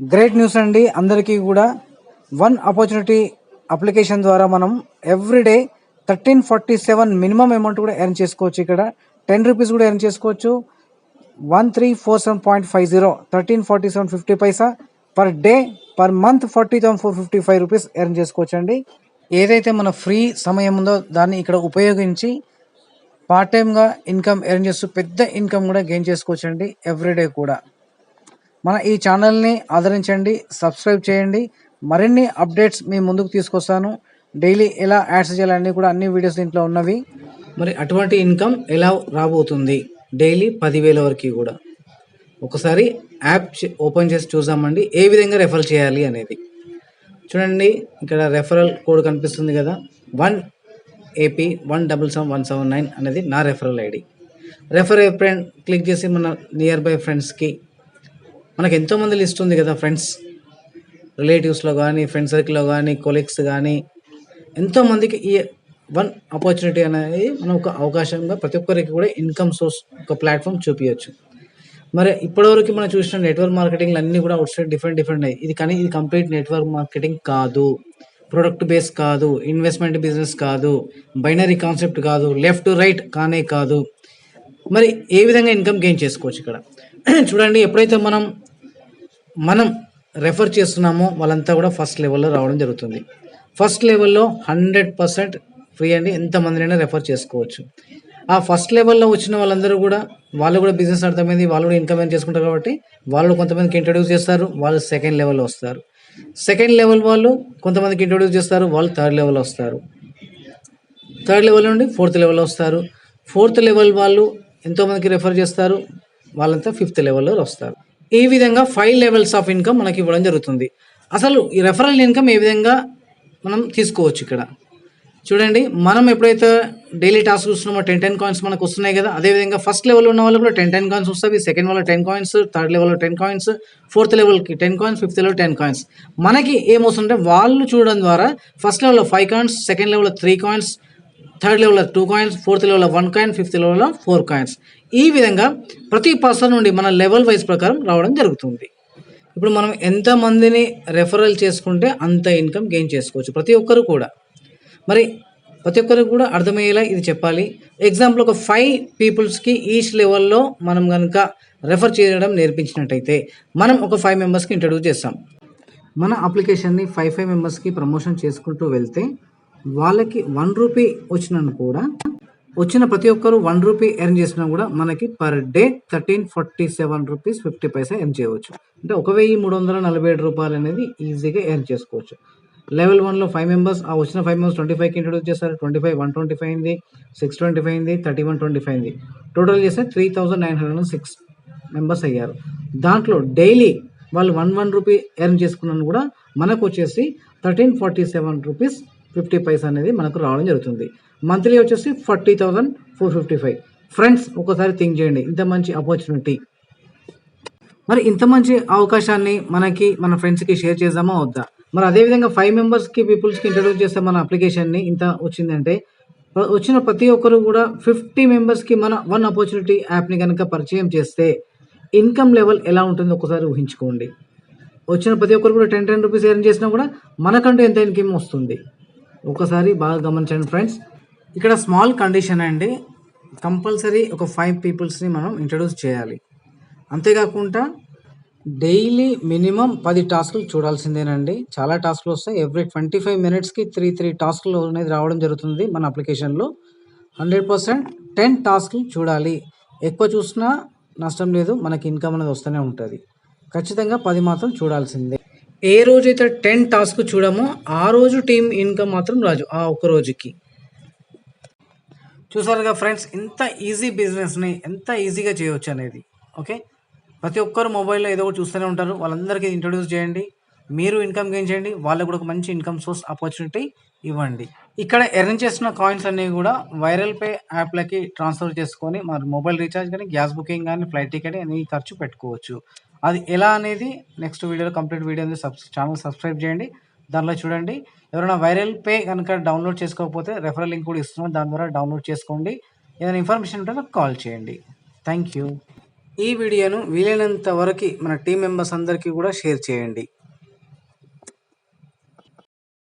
Great news అండి. అందరికీ కూడా వన్ ఆపర్చునిటీ అప్లికేషన్ ద్వారా మనం everyday thirteen forty seven minimum amount కూడా ఎర్న్ చేసుకోవచ్చు ఇక్కడ. టెన్ రూపీస్ కూడా ఎర్న్ చేసుకోవచ్చు. One three four seven point five zero thirteen forty seven fifty paisa per day per month forty thousand four fifty five rupees earn చేసుకోవచ్చు అండి. ఏదైతే మన free సమయం ఉందో దాన్ని ఇక్కడ ఉపయోగించి పార్ట్ టైమ్గా ఇన్కమ్ ఎర్న్ చేస్తూ పెద్ద ఇన్కమ్ కూడా గెయిన్ చేసుకోవచ్చు అండి. ఎవ్రీడే కూడా. మన ఈ ఛానల్ని ఆదరించండి సబ్స్క్రైబ్ చేయండి. మరిన్ని అప్డేట్స్ మీ ముందుకు తీసుకొస్తాను. డైలీ ఎలా యాడ్స్ చేయాలన్నీ కూడా అన్ని వీడియోస్ దీంట్లో ఉన్నవి. మరి అటువంటి ఇన్కమ్ ఎలా రాబోతుంది? డైలీ పదివేల వరకు కూడా. ఒకసారి యాప్ చే- ఓపెన్ చేసి చూసామండి ఏ విధంగా రెఫర్ చేయాలి అనేది. చూడండి ఇక్కడ రెఫరల్ కోడ్ కనిపిస్తుంది కదా. One AP one double seven one seven nine అనేది నా referral ID. Refer a friend click చేసి మన నియర్ బై ఫ్రెండ్స్కి మనకు ఎంతోమంది లిస్ట్ ఉంది కదా ఫ్రెండ్స్? రిలేటివ్స్లో కానీ ఫ్రెండ్ సర్కిల్లో కానీ కొలీగ్స్ కానీ ఎంతోమందికి ఈ వన్ ఆపర్చునిటీ అనేది మనం ఒక అవకాశంగా ప్రతి ఒక్కరికి కూడా ఇన్కమ్ సోర్స్ ఒక ప్లాట్ఫామ్ చూపించవచ్చు మరి ఇప్పటివరకు మనం చూసిన నెట్వర్క్ మార్కెటింగ్ అన్నీ కూడా అవుట్ సైడ్ డిఫరెంట్ డిఫరెంట్ అయ్యి ఇది కానీ ఇది కంప్లీట్ నెట్వర్క్ మార్కెటింగ్ కాదు. ప్రొడక్ట్ బేస్ కాదు. ఇన్వెస్ట్మెంట్ బిజినెస్ కాదు. బైనరీ కాన్సెప్ట్ కాదు. లెఫ్ట్ రైట్ కానే కాదు. మరి ఏ విధంగా ఇన్కమ్ గెయిన్ చేసుకోవచ్చు ఇక్కడ? చూడండి ఎప్పుడైతే మనం మనం రెఫర్ చేస్తున్నామో వాళ్ళంతా కూడా ఫస్ట్ లెవెల్లో రావడం జరుగుతుంది. ఫస్ట్ లెవెల్లో హండ్రెడ్ పర్సెంట్ ఫ్రీ అండి ఎంతమందినైనా రెఫర్ చేసుకోవచ్చు. ఆ ఫస్ట్ లెవెల్లో వచ్చిన వాళ్ళందరూ కూడా వాళ్ళు కూడా బిజినెస్ అర్థమైంది వాళ్ళు కూడా ఇన్కమ్ ఎర్న్ చేసుకుంటారు కాబట్టి వాళ్ళు కొంతమందికి ఇంట్రడ్యూస్ చేస్తారు వాళ్ళు సెకండ్ లెవెల్లో వస్తారు. సెకండ్ లెవెల్ వాళ్ళు కొంతమందికి ఇంట్రడ్యూస్ చేస్తారు వాళ్ళు థర్డ్ లెవెల్ వస్తారు. థర్డ్ లెవెల్ నుండి ఫోర్త్ లెవెల్ వస్తారు. ఫోర్త్ లెవెల్ వాళ్ళు ఎంతోమందికి రెఫర్ చేస్తారు? వాళ్ళంతా ఫిఫ్త్ లెవెల్లో వస్తారు. ఈ విధంగా ఫైవ్ లెవెల్స్ ఆఫ్ ఇన్కమ్ మనకి ఇవ్వడం జరుగుతుంది. అసలు ఈ రెఫరల్ ఇన్కమ్ ఏ విధంగా మనం తీసుకోవచ్చు ఇక్కడ? చూడండి మనం ఎప్పుడైతే డైలీ టాస్క్ చూస్తున్నామో టెన్ టెన్ కాయిన్స్ మనకు వస్తున్నాయి కదా అదేవిధంగా ఫస్ట్ లెవెల్ ఉన్న వాళ్ళు కూడా టెన్ టెన్ కాయిన్స్ వస్తాయి. Second level ten coins third లెవెల్లో టెన్ కాయిన్స్ ఫోర్త్ లెవెల్కి ten coins fifth level ten coins మనకి ఏమొస్తుంటే వాళ్ళు చూడడం ద్వారా ఫస్ట్ లెవెల్లో ఫైవ్ కాయిన్స్ సెకండ్ లెవెల్లో త్రీ కాయిన్స్ థర్డ్ లెవెల్లో టూ కాయిన్స్ ఫోర్త్ లెవెల్లో వన్ కాయిన్ ఫిఫ్త్ లెవెల్లో ఫోర్ కాయిన్స్ ఈ విధంగా ప్రతి పర్సన్ నుండి మన లెవెల్ వైజ్ ప్రకారం రావడం జరుగుతుంది. ఇప్పుడు మనం ఎంతమందిని రెఫరల్ చేసుకుంటే అంత ఇన్కమ్ గెయిన్ చేసుకోవచ్చు. ప్రతి ఒక్కరు కూడా. మరి ప్రతి ఒక్కరికి కూడా అర్థమయ్యేలా ఇది చెప్పాలి. ఎగ్జాంపుల్ ఒక ఫైవ్ పీపుల్స్కి ఈచ్ లెవెల్లో మనం కనుక రెఫర్ చేయడం నేర్పించినట్టయితే మనం ఒక ఫైవ్ మెంబర్స్కి ఇంట్రడ్యూస్ చేస్తాం. మన అప్లికేషన్ని ఫైవ్ ఫైవ్ మెంబర్స్కి ప్రమోషన్ చేసుకుంటూ వెళ్తే వాళ్ళకి వన్ రూపీ వచ్చినా కూడా వచ్చిన ప్రతి ఒక్కరు వన్ రూపీ ఎర్న్ చేసినా కూడా మనకి per day thirteen forty seven rupees fifty paisa earn చేయవచ్చు. అంటే ఒక వెయ్యి మూడు వందల నలభై ఏడు రూపాయలు అనేది ఈజీగా ఎర్న్ చేసుకోవచ్చు. లెవెల్ వన్లో ఫైవ్ మెంబర్స్ ఆ వచ్చిన ఫైవ్ మెంబర్స్ ట్వంటీ ఫైవ్కి ఇంట్రొడ్యూస్ చేస్తారు twenty five one twenty five అయింది సిక్స్ ట్వంటీ ఫైవ్ అయింది థర్టీ వన్ ట్వంటీ ఫైవ్ అయింది. టోటల్ చేస్తే three thousand nine hundred and six members అయ్యారు. దాంట్లో డైలీ వాళ్ళు వన్ వన్ రూపీ ఎర్న్ చేసుకున్నాను కూడా మనకు వచ్చేసి thirteen forty seven rupees fifty paisa అనేది మనకు రావడం జరుగుతుంది. మంత్లీ వచ్చేసి forty thousand four fifty five. Friends ఒకసారి థింక్ చేయండి. ఇంత మంచి ఆపర్చునిటీ మరి ఇంత మంచి అవకాశాన్ని మనకి మన ఫ్రెండ్స్కి షేర్ చేద్దామా వద్దా? మరి అదేవిధంగా ఫైవ్ మెంబర్స్కి పీపుల్స్కి ఇంట్రడ్యూస్ చేస్తే మన అప్లికేషన్ని ఇంత వచ్చిందంటే వచ్చిన ప్రతి ఒక్కరు కూడా ఫిఫ్టీ మెంబర్స్కి మన వన్ ఆపర్చునిటీ యాప్ని కనుక పరిచయం చేస్తే ఇన్కమ్ లెవెల్ ఎలా ఉంటుందో ఒకసారి ఊహించుకోండి. వచ్చిన ప్రతి ఒక్కరు కూడా టెన్ టెన్ రూపీస్ ఎర్న్ చేసినా కూడా మనకంటూ ఎంత ఇన్కమ్ వస్తుంది? ఒకసారి బాగా గమనించండి ఫ్రెండ్స్ ఇక్కడ స్మాల్ కండిషన్ అండి. కంపల్సరీ ఒక ఫైవ్ పీపుల్స్ని మనం ఇంట్రడ్యూస్ చేయాలి. అంతేకాకుండా డైలీ మినిమం పది టాస్కులు చూడాల్సిందేనండి. చాలా టాస్కులు వస్తాయి. ఎవ్రీ ట్వంటీ ఫైవ్ మినిట్స్కి త్రీ త్రీ టాస్కులు అనేది రావడం జరుగుతుంది మన అప్లికేషన్లో హండ్రెడ్ పర్సెంట్ టెన్ టాస్కులు చూడాలి. ఎక్కువ చూసినా నష్టం లేదు. మనకి ఇన్కమ్ అనేది వస్తూనే ఉంటుంది. ఖచ్చితంగా పది మాత్రం చూడాల్సిందే. ఏ రోజైతే టెన్ టాస్క్ చూడమో ఆ రోజు టీం ఇన్కమ్ మాత్రం రాజు ఆ ఒక్క రోజుకి. చూసారుగా ఫ్రెండ్స్ ఇంత ఈజీ బిజినెస్ని ఎంత ఈజీగా చేయవచ్చు అనేది ఓకే? ప్రతి ఒక్కరు మొబైల్లో ఏదో ఒకటి చూస్తూనే ఉంటారు. వాళ్ళందరికీ ఇంట్రొడ్యూస్ చేయండి. మీరు ఇన్కమ్ గెయిన్ చేయండి. వాళ్ళకు కూడా ఒక మంచి ఇన్కమ్ సోర్స్ ఆపర్చునిటీ ఇవ్వండి. ఇక్కడ ఎర్న్ చేసిన కాయిన్స్ అన్నీ కూడా వైరల్ పే యాప్లకి ట్రాన్స్ఫర్ చేసుకొని మరి మొబైల్ రీఛార్జ్ కానీ గ్యాస్ బుకింగ్ కానీ ఫ్లైట్ టికెట్ అన్ని ఖర్చు పెట్టుకోవచ్చు. అది ఎలా అనేది నెక్స్ట్ వీడియోలో కంప్లీట్ వీడియో అనేది సబ్ ఛానల్ సబ్స్క్రైబ్ చేయండి. దానిలో చూడండి. ఎవరైనా వైరల్ పే కనుక డౌన్లోడ్ చేసుకోకపోతే రెఫరల్ లింక్ కూడా ఇస్తున్నాం దాని ద్వారా డౌన్లోడ్ చేసుకోండి. ఏదైనా ఇన్ఫర్మేషన్ ఉంటే నాకు కాల్ చేయండి. థ్యాంక్ యూ ఈ వీడియోను వీలైనంత వరకు మన టీం మెంబర్స్ అందరికీ కూడా షేర్ చేయండి.